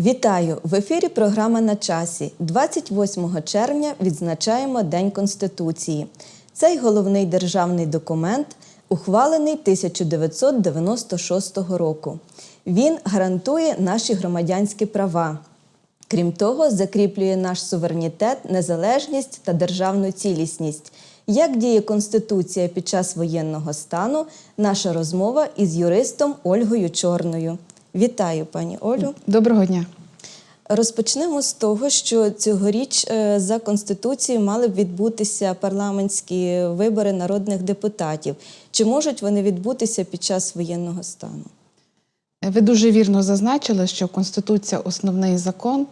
Вітаю! В ефірі програма на часі. 28 червня відзначаємо День Конституції. Цей головний державний документ ухвалений 1996 року. Він гарантує наші громадянські права. Крім того, закріплює наш суверенітет, незалежність та державну цілісність. Як діє Конституція під час воєнного стану? Наша розмова із юристом Ольгою Чорною. Вітаю, пані Олю. Доброго дня. Розпочнемо з того, що цьогоріч е, за конституцією мали б відбутися парламентські вибори народних депутатів. Чи можуть вони відбутися під час воєнного стану? Ви дуже вірно зазначили, що Конституція основний закон,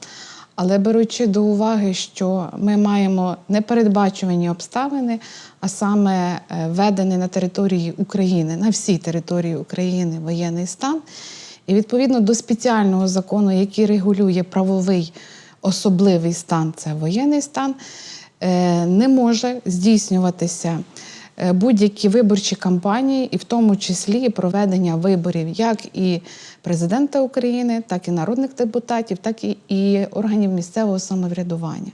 але беручи до уваги, що ми маємо непередбачувані обставини, а саме е, введений на території України, на всій території України воєнний стан, і відповідно до спеціального закону, який регулює правовий особливий стан, це воєнний стан, е, не може здійснюватися е, будь-які виборчі кампанії, і в тому числі проведення виборів як і президента України, так і народних депутатів, так і органів місцевого самоврядування.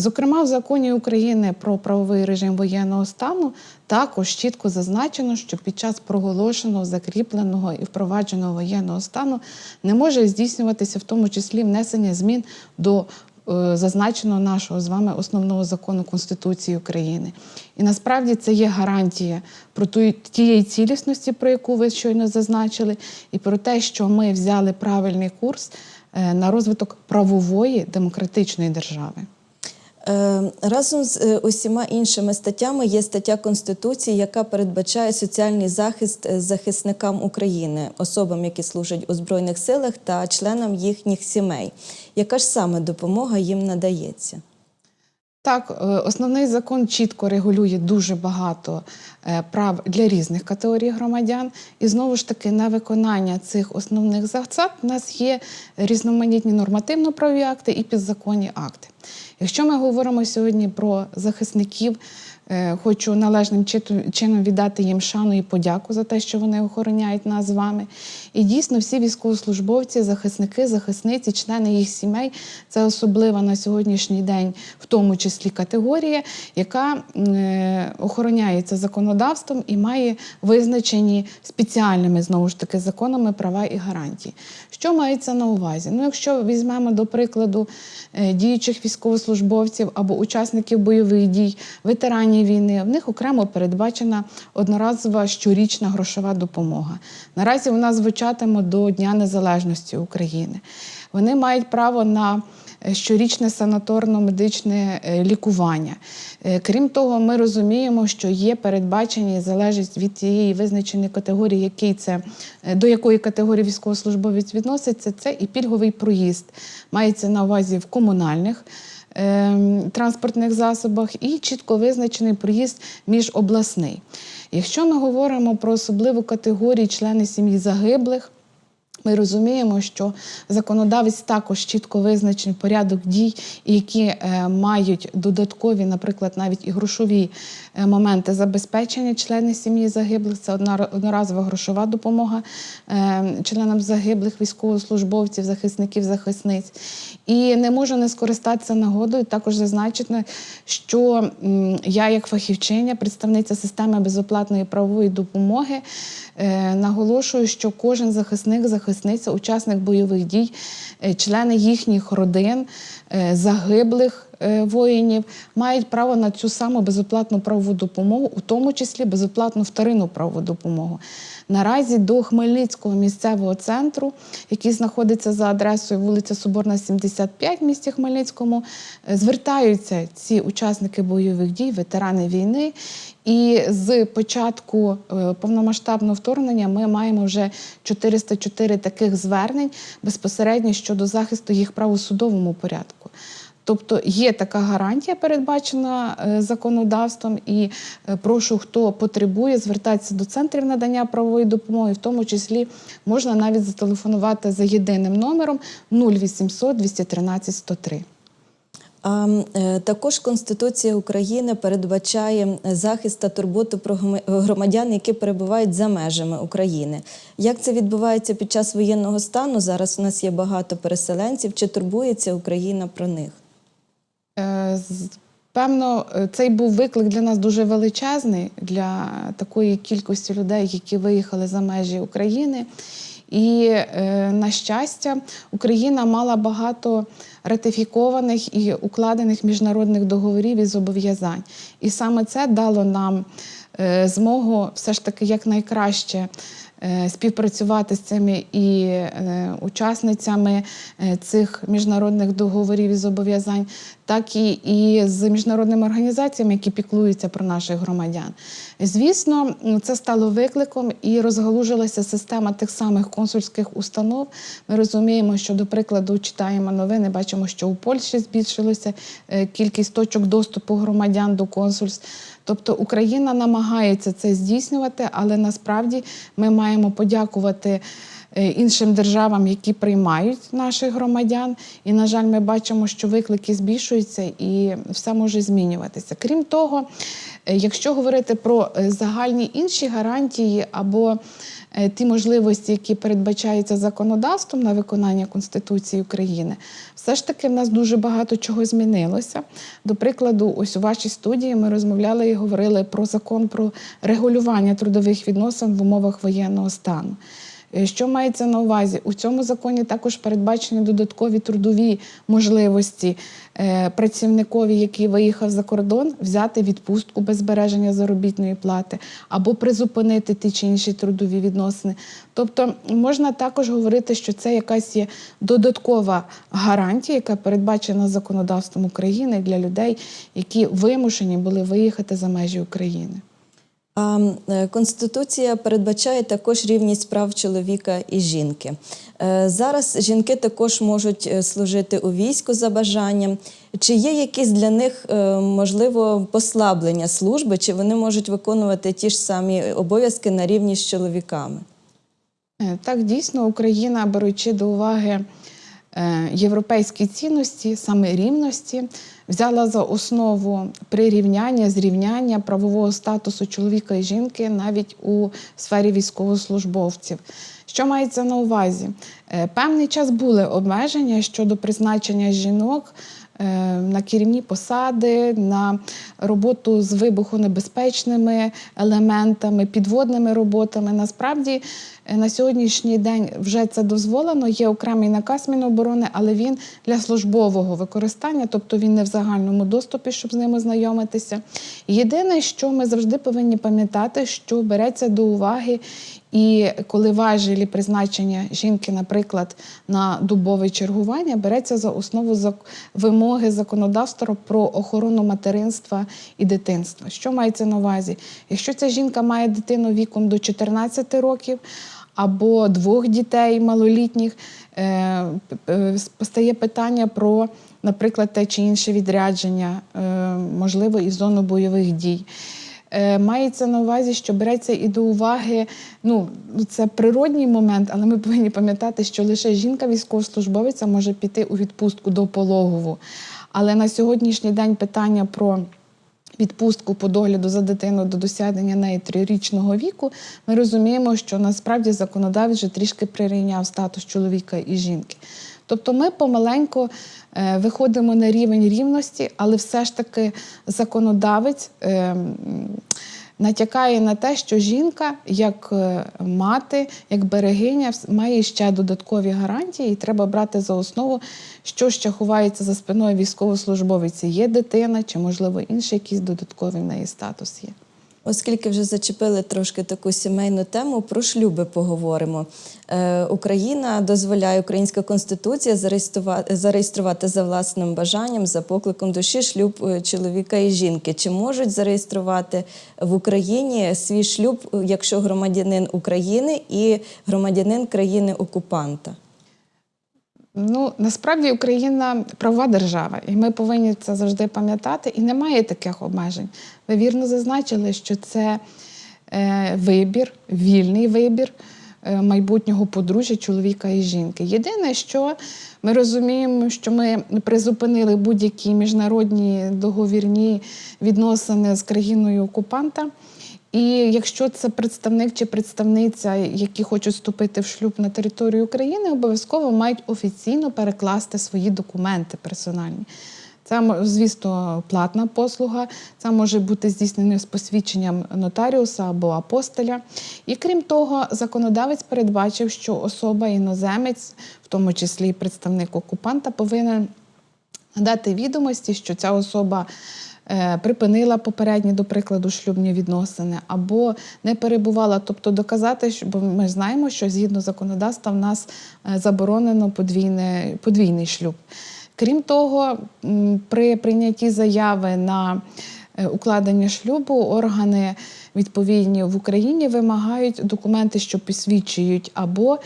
Зокрема, в законі України про правовий режим воєнного стану також чітко зазначено, що під час проголошеного, закріпленого і впровадженого воєнного стану не може здійснюватися в тому числі внесення змін до е, зазначеного нашого з вами основного закону Конституції України. І насправді це є гарантія про тієї цілісності, про яку ви щойно зазначили, і про те, що ми взяли правильний курс е, на розвиток правової демократичної держави. Е, Разом з е, усіма іншими статтями є стаття Конституції, яка передбачає соціальний захист е, захисникам України, особам, які служать у Збройних силах та членам їхніх сімей. Яка ж саме допомога їм надається? Так, основний закон чітко регулює дуже багато прав для різних категорій громадян. І знову ж таки, на виконання цих основних засад у нас є різноманітні нормативно-правові акти і підзаконні акти. Якщо ми говоримо сьогодні про захисників, хочу належним чином віддати їм шану і подяку за те, що вони охороняють нас з вами. І дійсно, всі військовослужбовці, захисники, захисниці, члени їх сімей це особлива на сьогоднішній день, в тому числі категорія, яка е, охороняється законодавством і має визначені спеціальними знову ж таки законами права і гарантії. Що мається на увазі? Ну, якщо візьмемо до прикладу е, діючих військовослужбовців або учасників бойових дій, ветеранів війни, в них окремо передбачена одноразова щорічна грошова допомога. Наразі вона звучатиме до Дня Незалежності України. Вони мають право на е, щорічне санаторно-медичне е, лікування. Е, Крім того, ми розуміємо, що є передбачені залежність від тієї визначеної категорії, який це, до якої категорії військовослужбовець відноситься, це і пільговий проїзд. Мається на увазі в комунальних транспортних засобах і чітко визначений проїзд міжобласний. Якщо ми говоримо про особливу категорію члени сім'ї загиблих, ми розуміємо, що законодавець також чітко визначений порядок дій, які е, мають додаткові, наприклад, навіть і грошові е, моменти забезпечення членів сім'ї загиблих. Це одноразова грошова допомога е, членам загиблих військовослужбовців, захисників, захисниць. І не можу не скористатися нагодою, також зазначити, що я, як фахівчиня, представниця системи безоплатної правової допомоги, наголошую, що кожен захисник, захисниця, учасник бойових дій, е, члени їхніх родин, е, загиблих. Е, Воїнів мають право на цю саму безоплатну правову допомогу, у тому числі безоплатну вторинну правову допомогу. Наразі до Хмельницького місцевого центру, який знаходиться за адресою вулиця Соборна, 75 в місті Хмельницькому, е, звертаються ці учасники бойових дій, ветерани війни. І з початку е, повномасштабного вторгнення ми маємо вже 404 таких звернень безпосередньо щодо захисту їх прав у судовому порядку. Тобто є така гарантія, передбачена е, законодавством, і е, прошу, хто потребує, звертатися до центрів надання правової допомоги, в тому числі можна навіть зателефонувати за єдиним номером 0800 213 103. А е, також Конституція України передбачає захист та турботу про громадян, які перебувають за межами України. Як це відбувається під час воєнного стану? Зараз у нас є багато переселенців. Чи турбується Україна про них? Е, Певно, е, цей був виклик для нас дуже величезний для такої кількості людей, які виїхали за межі України. І, е, на щастя, Україна мала багато ратифікованих і укладених міжнародних договорів і зобов'язань. І саме це дало нам змогу все ж таки якнайкраще співпрацювати з цими і учасницями цих міжнародних договорів і зобов'язань, так і, і з міжнародними організаціями, які піклуються про наших громадян. Звісно, це стало викликом і розгалужилася система тих самих консульських установ. Ми розуміємо, що, до прикладу, читаємо новини, бачимо, що у Польщі збільшилося е, кількість точок доступу громадян до консульств. Тобто Україна намагається це здійснювати, але насправді ми маємо подякувати іншим державам, які приймають наших громадян. І, на жаль, ми бачимо, що виклики збільшуються і все може змінюватися. Крім того, е, якщо говорити про е, загальні інші гарантії або е, ті можливості, які передбачаються законодавством на виконання Конституції України, все ж таки в нас дуже багато чого змінилося. До прикладу, ось у вашій студії ми розмовляли і говорили про закон про регулювання трудових відносин в умовах воєнного стану. Е, Що мається на увазі? У цьому законі також передбачені додаткові трудові можливості е, працівникові, який виїхав за кордон, взяти відпустку без збереження заробітної плати або призупинити ті чи інші трудові відносини. Тобто можна також говорити, що це якась є додаткова гарантія, яка передбачена законодавством України для людей, які вимушені були виїхати за межі України. А е, Конституція передбачає також рівність прав чоловіка і жінки. Е, Зараз жінки також можуть е, служити у війську за бажанням. Чи є якісь для них можливо послаблення служби, чи вони можуть виконувати ті ж самі обов'язки на рівні з чоловіками? Так, дійсно, Україна, беручи до уваги європейські цінності, саме рівності, взяла за основу прирівняння, зрівняння правового статусу чоловіка і жінки навіть у сфері військовослужбовців. Що мається на увазі? Е, Певний час були обмеження щодо призначення жінок е, на керівні посади, на роботу з вибухонебезпечними елементами, підводними роботами. Насправді е, на сьогоднішній день вже це дозволено. Є окремий наказ Міноборони, але він для службового використання, тобто він не в загальному доступі, щоб з ним ознайомитися. Єдине, що ми завжди повинні пам'ятати, що береться до уваги. І коли важелі призначення жінки, наприклад, на дубове чергування, береться за основу вимоги законодавства про охорону материнства і дитинства. Що мається на увазі? Якщо ця жінка має дитину віком до 14 років або двох дітей малолітніх, е, е, постає питання про, наприклад, те чи інше відрядження, е, можливо, і зону бойових дій. Е, Мається на увазі, що береться і до уваги. Ну це природній момент, але ми повинні пам'ятати, що лише жінка військовослужбовиця може піти у відпустку до пологову. Але на сьогоднішній день питання про відпустку по догляду за дитиною до досягнення неї трирічного віку, ми розуміємо, що насправді законодавець вже трішки прирівняв статус чоловіка і жінки. Тобто ми помаленьку е, виходимо на рівень рівності, але все ж таки законодавець е, натякає на те, що жінка, як е, мати, як берегиня, має ще додаткові гарантії, і треба брати за основу, що ще ховається за спиною військовослужбовиці. Є дитина, чи, можливо, інший якийсь додатковий в неї статус є. Оскільки вже зачепили трошки таку сімейну тему, про шлюби поговоримо. Е, Україна дозволяє Українська конституція зареєструвати, зареєструвати за власним бажанням, за покликом душі шлюб е, чоловіка і жінки. Чи можуть зареєструвати в Україні свій шлюб, якщо громадянин України і громадянин країни окупанта? Ну насправді Україна правова держава, і ми повинні це завжди пам'ятати. І немає таких обмежень. Ви вірно зазначили, що це е, вибір, вільний вибір е, майбутнього подружжя чоловіка і жінки. Єдине, що ми розуміємо, що ми призупинили будь-які міжнародні договірні відносини з країною окупанта. І якщо це представник чи представниця, які хочуть вступити в шлюб на територію України, обов'язково мають офіційно перекласти свої документи персональні. Це, звісно, платна послуга. Це може бути здійснено з посвідченням нотаріуса або апостеля. І крім того, законодавець передбачив, що особа іноземець, в тому числі представник окупанта, повинен надати відомості, що ця особа припинила попередні, до прикладу, шлюбні відносини або не перебувала, тобто доказати, бо ми знаємо, що згідно законодавства в нас е, заборонено подвійне, подвійний шлюб. Крім того, при прийнятті заяви на е, укладення шлюбу органи відповідні в Україні вимагають документи, що посвідчують або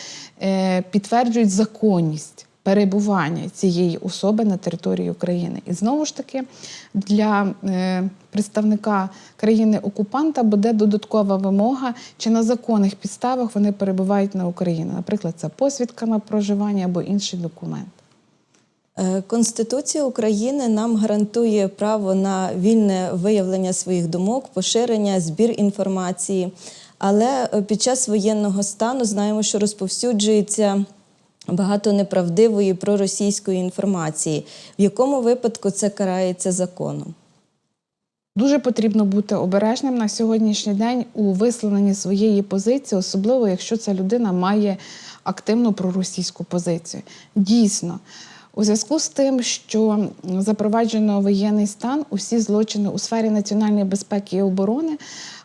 е, підтверджують законність перебування цієї особи на території України. І знову ж таки, для е, представника країни-окупанта буде додаткова вимога, чи на законних підставах вони перебувають на Україні. Наприклад, це посвідка на проживання або інший документ. Е, Конституція України нам гарантує право на вільне виявлення своїх думок, поширення, збір інформації. Але е, під час воєнного стану знаємо, що розповсюджується багато неправдивої проросійської інформації. В якому випадку це карається законом? Дуже потрібно бути обережним на сьогоднішній день у висловленні своєї позиції, особливо якщо ця людина має активну проросійську позицію. Дійсно, у зв'язку з тим, що запроваджено воєнний стан, усі злочини у сфері національної безпеки і оборони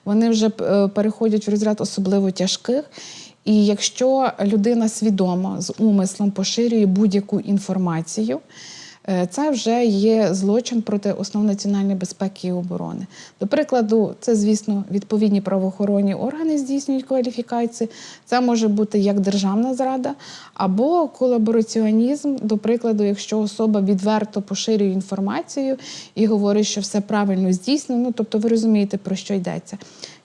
вони вже е, переходять в розряд особливо тяжких. І якщо людина свідомо з умислом поширює будь-яку інформацію, Е, Це вже є злочин проти основ національної безпеки і оборони. До прикладу, це, звісно, відповідні правоохоронні органи здійснюють кваліфікації. Це може бути як державна зрада або колабораціонізм. До прикладу, якщо особа відверто поширює інформацію і говорить, що все правильно здійснено, ну, тобто ви розумієте, про що йдеться.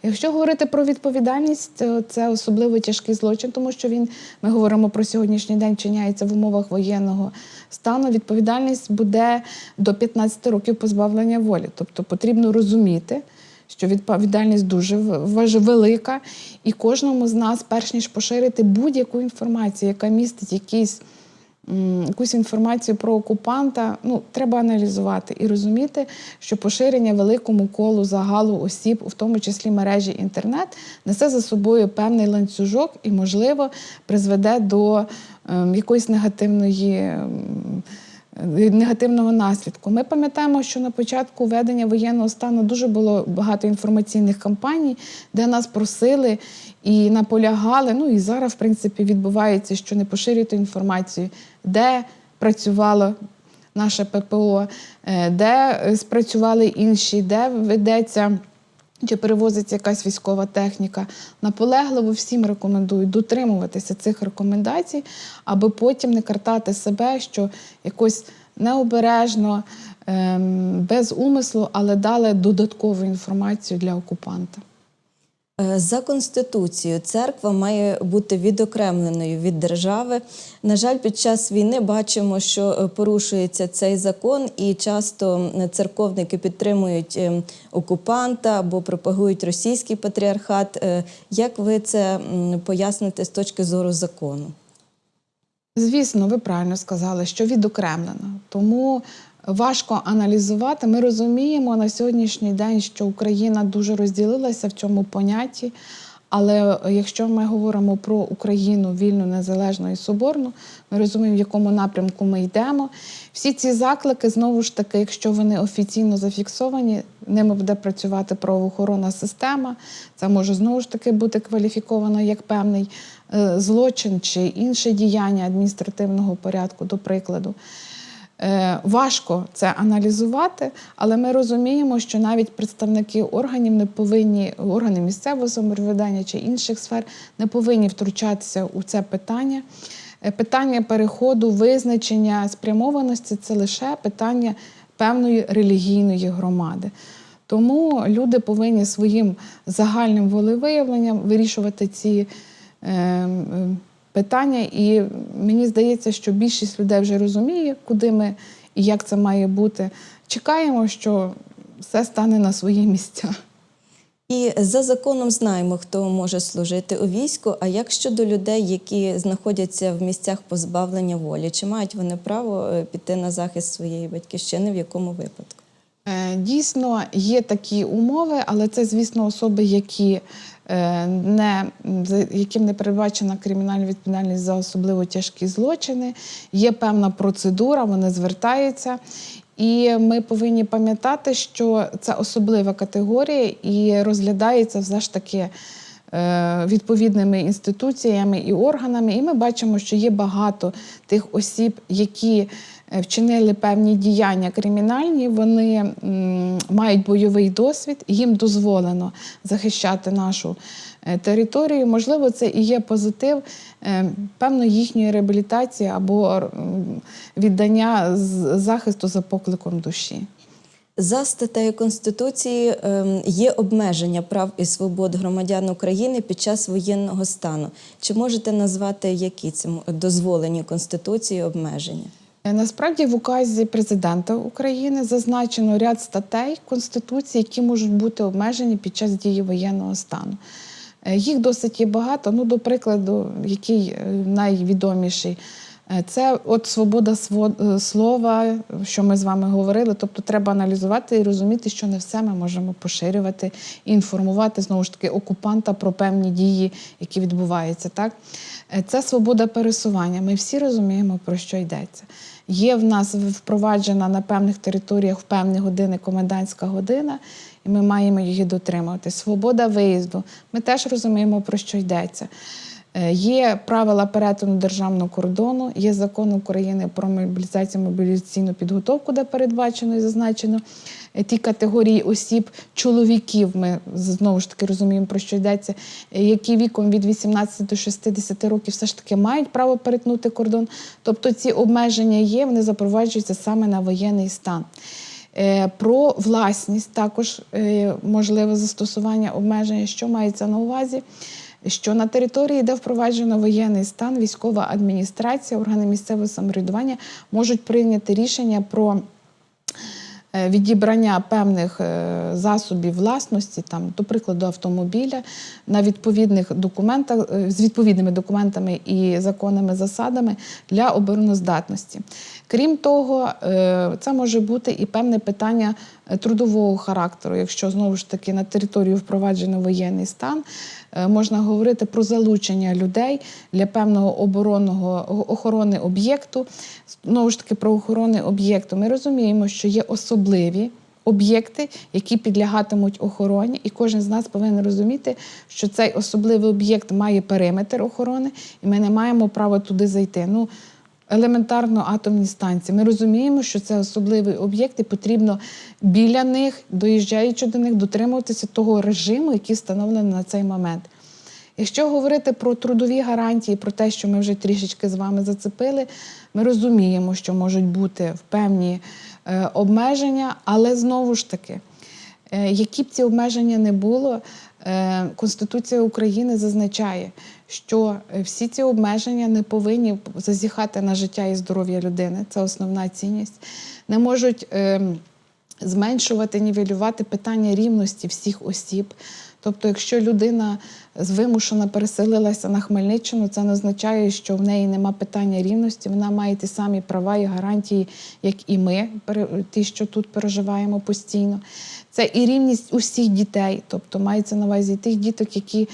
Якщо говорити про відповідальність, це особливо тяжкий злочин, тому що він, ми говоримо про сьогоднішній день, вчиняється в умовах воєнного стану. Відповідальність буде до 15 років позбавлення волі. Тобто потрібно розуміти, що відповідальність дуже велика, і кожному з нас, перш ніж поширити будь-яку інформацію, яка містить якісь якусь інформацію про окупанта, ну треба аналізувати і розуміти, що поширення великому колу загалу осіб, в тому числі мережі інтернет, несе за собою певний ланцюжок і, можливо, призведе до ем, якоїсь негативної. Негативного наслідку. Ми пам'ятаємо, що на початку введення воєнного стану дуже було багато інформаційних кампаній, де нас просили і наполягали. Ну і зараз, в принципі, відбувається, що не поширюйте інформацію, де працювало наше ППО, е, де е, спрацювали інші, де ведеться. Чи перевозиться якась військова техніка, наполегливо всім рекомендую дотримуватися цих рекомендацій, аби потім не картати себе, що якось необережно, ем, без умислу, але дали додаткову інформацію для окупанта. Е, За конституцією церква має бути відокремленою від держави. На жаль, під час війни бачимо, що е, порушується цей закон, і часто е, церковники підтримують е, окупанта або пропагують російський патріархат. Як ви це поясните з точки зору закону? Звісно, ви правильно сказали, що відокремлено. Тому важко аналізувати. Ми розуміємо на сьогоднішній день, що Україна дуже розділилася в цьому понятті. Але якщо ми говоримо про Україну вільну, незалежну і соборну, ми розуміємо, в якому напрямку ми йдемо. Всі ці заклики, знову ж таки, якщо вони офіційно зафіксовані, ними буде працювати правоохоронна система. Це може знову ж таки бути кваліфіковано як певний е, злочин чи інше діяння адміністративного порядку, до прикладу. Е, Важко це аналізувати, але ми розуміємо, що навіть представники органів не повинні, органи місцевого самоврядування чи інших сфер не повинні втручатися у це питання. Е, Питання переходу, визначення спрямованості це лише питання певної релігійної громади. Тому люди повинні своїм загальним волевиявленням вирішувати ці е, питання, і мені здається, що більшість людей вже розуміє, куди ми і як це має бути. Чекаємо, що все стане на свої місця. І за законом знаємо, хто може служити у війську. А як щодо людей, які знаходяться в місцях позбавлення волі, чи мають вони право е, піти на захист своєї батьківщини в якому випадку? Е, Дійсно, є такі умови, але це, звісно, особи, які е, не, яким не передбачена кримінальна відповідальність за особливо тяжкі злочини. Є певна процедура, вони звертаються. І ми повинні пам'ятати, що це особлива категорія і розглядається все ж таки е, відповідними інституціями і органами. І ми бачимо, що є багато тих осіб, які вчинили певні діяння кримінальні, вони мають бойовий досвід, їм дозволено захищати нашу е, територію. Можливо, це і є позитив е, певно їхньої реабілітації або віддання захисту за покликом душі. За статтею Конституції ем, є обмеження прав і свобод громадян України під час воєнного стану. Чи можете назвати які це дозволені Конституцією обмеження? Е, Насправді в указі президента України зазначено ряд статей Конституції, які можуть бути обмежені під час дії воєнного стану. Е, Їх досить є багато. Ну, до прикладу, який е, найвідоміший. Е, Це от свобода е, слова, що ми з вами говорили. Тобто треба аналізувати і розуміти, що не все ми можемо поширювати і інформувати знову ж таки окупанта про певні дії, які відбуваються. Так? Е, Це свобода пересування. Ми всі розуміємо, про що йдеться. Є в нас впроваджена на певних територіях в певні години комендантська година, і ми маємо її дотримувати. Свобода виїзду. Ми теж розуміємо, про що йдеться. Е, Є правила перетину державного кордону, є закон України про мобілізацію мобілізаційну підготовку, де передбачено і зазначено е, ті категорії осіб, чоловіків. Ми знову ж таки розуміємо, про що йдеться, е, які віком від 18 до 60 років все ж таки мають право перетнути кордон. Тобто ці обмеження є, вони запроваджуються саме на воєнний стан. Про власність також можливе застосування обмеження, що мається на увазі. Що на території, де впроваджено воєнний стан, військова адміністрація, органи місцевого самоврядування можуть прийняти рішення про е, відібрання певних е, засобів власності, там, до прикладу, автомобіля на відповідних документах е, з відповідними документами і законними засадами для обороноздатності. Крім того, це може бути і певне питання трудового характеру. Якщо знову ж таки на територію впроваджено воєнний стан, е, можна говорити про залучення людей для певного оборонного охорони об'єкту. Знову ж таки, про охорони об'єкту. Ми розуміємо, що є особливі. Об'єкти, які підлягатимуть охороні, і кожен з нас повинен розуміти, що цей особливий об'єкт має периметр охорони, і ми не маємо права туди зайти. Ну, елементарно атомні станції. Ми розуміємо, що це особливий об'єкт, і потрібно біля них, доїжджаючи до них, дотримуватися того режиму, який встановлений на цей момент. Якщо говорити про трудові гарантії, про те, що ми вже трішечки з вами зацепили, ми розуміємо, що можуть бути в певні е, обмеження, але знову ж таки, е, які б ці обмеження не було, Конституція України зазначає, що е, всі ці обмеження не повинні зазіхати на життя і здоров'я людини. Це основна цінність. Не можуть е, зменшувати, нівелювати питання рівності всіх осіб. Тобто, якщо людина вимушено переселилася на Хмельниччину, це не означає, що в неї нема питання рівності. Вона має ті самі права і гарантії, як і ми, ті, що тут переживаємо постійно. Це і рівність усіх дітей, тобто мається на увазі і тих діток, які.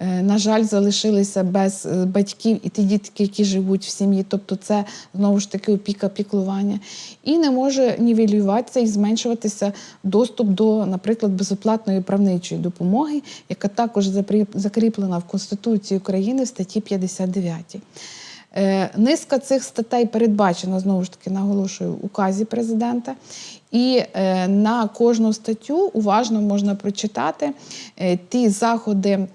е, На жаль, залишилися без е, батьків і ті дітки, які живуть в сім'ї, тобто це знову ж таки опіка, піклування. І не може нівелюватися і зменшуватися доступ до, наприклад, безоплатної правничої допомоги, яка також закріплена в Конституції України в статті 59. Е, Низка цих статей передбачена знову ж таки наголошую указі президента. І е, на кожну статтю уважно можна прочитати е, ті заходи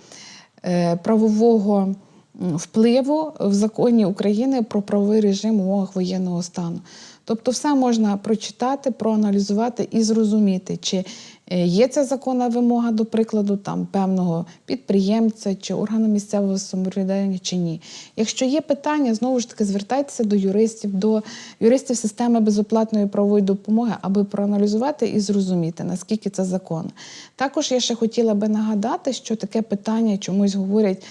правового впливу в законі України про правовий режим в умовах воєнного стану. Тобто, все можна прочитати, проаналізувати і зрозуміти, чи е, є ця законна вимога, до прикладу, там певного підприємця чи органу місцевого самоврядування, чи ні. Якщо є питання, знову ж таки звертайтеся до юристів, до юристів системи безоплатної правової допомоги, аби проаналізувати і зрозуміти, наскільки це законно. Також я ще хотіла би нагадати, що таке питання чомусь говорять,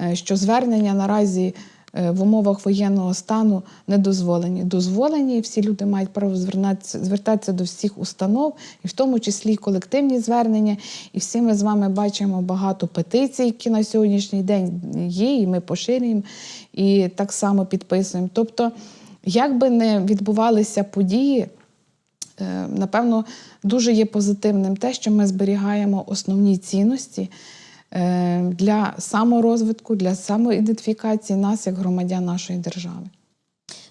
е, що звернення наразі в умовах воєнного стану не дозволені. Дозволені, всі люди мають право звертатися, до всіх установ, і в тому числі колективні звернення. І всі ми з вами бачимо багато петицій, які на сьогоднішній день є, і ми поширюємо і так само підписуємо. Тобто, як би не відбувалися події, Е, Напевно, дуже є позитивним те, що ми зберігаємо основні цінності е, для саморозвитку, для самоідентифікації нас як громадян нашої держави.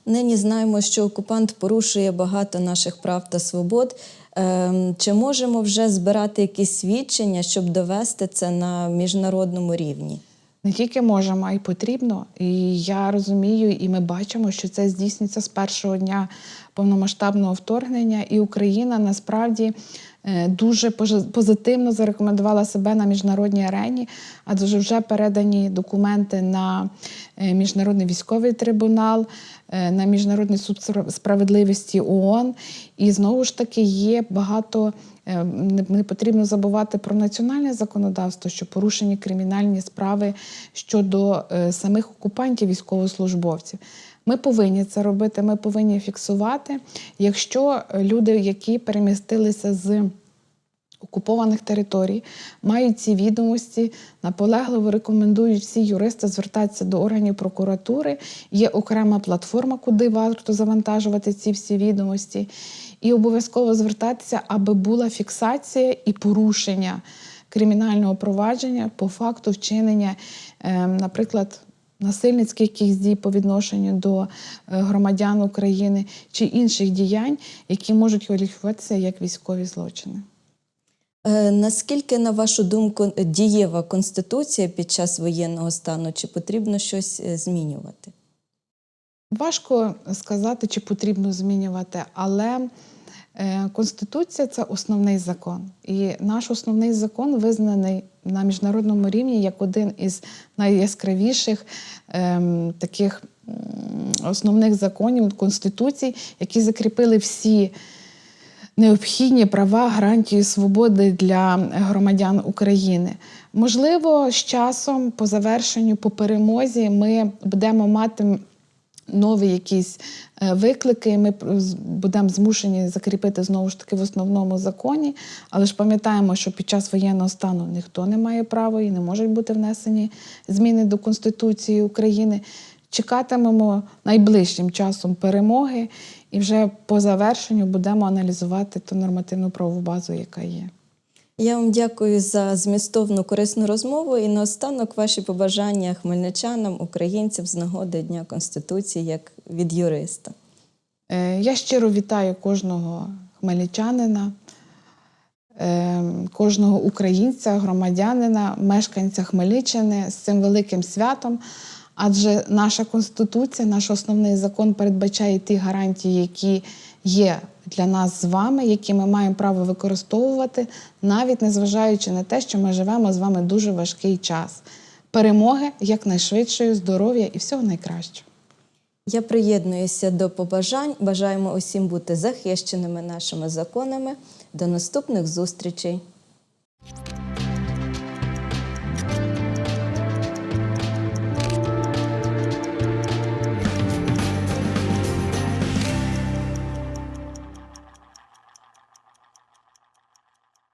Нині знаємо, що окупант порушує багато наших прав та свобод. Ем, Чи можемо вже збирати якісь свідчення, щоб довести це на міжнародному рівні? Не тільки можемо, а й потрібно. І я розумію, і ми бачимо, що це здійснюється з першого дня повномасштабного вторгнення, і Україна насправді е, дуже пожи- позитивно зарекомендувала себе на міжнародній арені, адже вже передані документи на е, міжнародний військовий трибунал, е, на міжнародний суд справедливості ООН. І знову ж таки є багато. Е, Не потрібно забувати про національне законодавство, що порушені кримінальні справи щодо е, самих окупантів військовослужбовців. Ми повинні це робити, ми повинні фіксувати. Якщо е, люди, які перемістилися з окупованих територій, мають ці відомості, наполегливо рекомендують всі юристи звертатися до органів прокуратури. Є окрема платформа, куди варто завантажувати ці всі відомості, і обов'язково звертатися, аби була фіксація і порушення кримінального провадження по факту вчинення, е, наприклад. Насильницьких якихось дій по відношенню до е, громадян України чи інших діянь, які можуть кваліфікуватися як військові злочини. Е, Наскільки, на вашу думку, дієва конституція під час воєнного стану? Чи потрібно щось е, змінювати? Важко сказати, чи потрібно змінювати, але Конституція це основний закон. І наш основний закон визнаний на міжнародному рівні як один із найяскравіших ем, таких основних законів Конституцій, які закріпили всі необхідні права, гарантії свободи для громадян України. Можливо, з часом, по завершенню, по перемозі, ми будемо мати нові якісь е, виклики. Ми будемо змушені закріпити знову ж таки в основному законі. Але ж пам'ятаємо, що під час воєнного стану ніхто не має права і не можуть бути внесені зміни до Конституції України. Чекатимемо найближчим часом перемоги, і вже по завершенню будемо аналізувати ту нормативну правову базу, яка є. Я вам дякую за змістовну корисну розмову і наостанок ваші побажання хмельничанам, українцям з нагоди Дня Конституції як від юриста. Е, Я щиро вітаю кожного хмельничанина, е, кожного українця, громадянина, мешканця Хмельниччини з цим великим святом. Адже наша конституція, наш основний закон передбачає ті гарантії, які є для нас з вами, які ми маємо право використовувати, навіть незважаючи на те, що ми живемо з вами дуже важкий час. Перемоги якнайшвидшої, здоров'я і всього найкращого. Я приєднуюся до побажань. Бажаємо усім бути захищеними нашими законами. До наступних зустрічей.